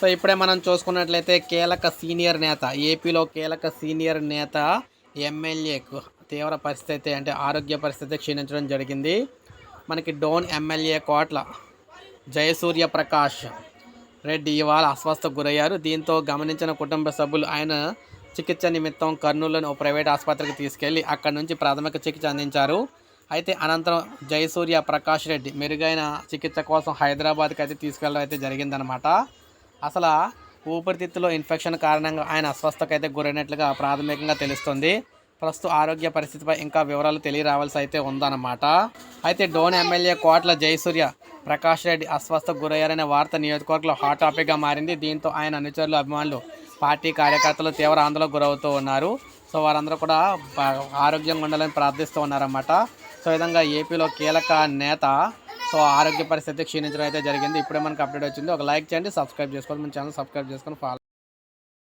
So ఇప్పుడే మనం చూసుకున్నట్లయితే కీలక సీనియర్ నేత ఏపీలో కీలక సీనియర్ నేత ఎమ్మెల్యేకు తీవ్ర పరిస్థితి అంటే ఆరోగ్య పరిస్థితి క్షీణించడం జరిగింది. మనకి డోన్ ఎమ్మెల్యే కోట్ల జయసూర్య ప్రకాష్ రెడ్డి ఇవాళ అస్వస్థకు గురయ్యారు. దీంతో గమనించిన కుటుంబ సభ్యులు ఆయన చికిత్స నిమిత్తం కర్నూలులోని ఓ ప్రైవేట్ ఆసుపత్రికి తీసుకెళ్ళి అక్కడి నుంచి ప్రాథమిక చికిత్స అందించారు. అయితే అనంతరం జయసూర్య ప్రకాష్ రెడ్డి మెరుగైన చికిత్స కోసం హైదరాబాద్కి అయితే తీసుకెళ్ళడం అయితే జరిగిందనమాట అసలు ఊపిరితిత్తులో ఇన్ఫెక్షన్ కారణంగా ఆయన అస్వస్థకు అయితే గురైనట్లుగా ప్రాథమికంగా తెలుస్తుంది. ప్రస్తుత ఆరోగ్య పరిస్థితిపై ఇంకా వివరాలు తెలియరావాల్సి అయితే ఉందన్నమాట. అయితే డోన్ ఎమ్మెల్యే కోట్ల జయసూర్య ప్రకాష్ రెడ్డి అస్వస్థకు గురయ్యారనే వార్త నియోజకవర్గంలో హాట్ టాపిక్గా మారింది. దీంతో ఆయన అనుచరులు అభిమానులు పార్టీ కార్యకర్తలు తీవ్ర ఆందోళనకు గురవుతూ ఉన్నారు. సో వారందరూ కూడా ఆరోగ్యంగా ఉండాలని ప్రార్థిస్తూ ఉన్నారన్నమాట. సో ఈ విధంగా ఏపీలో కీలక నేత సో ఆరోగ్య పరిస్థితి క్షీణించడం అయితే జరిగింది. ఇప్పుడే మనకు అప్డేట్ వచ్చింది. ఒక లైక్ చేయండి సబ్స్క్రైబ్ చేసుకోండి మన ఛానల్ సబ్స్క్రైబ్ చేసుకొని ఫాలో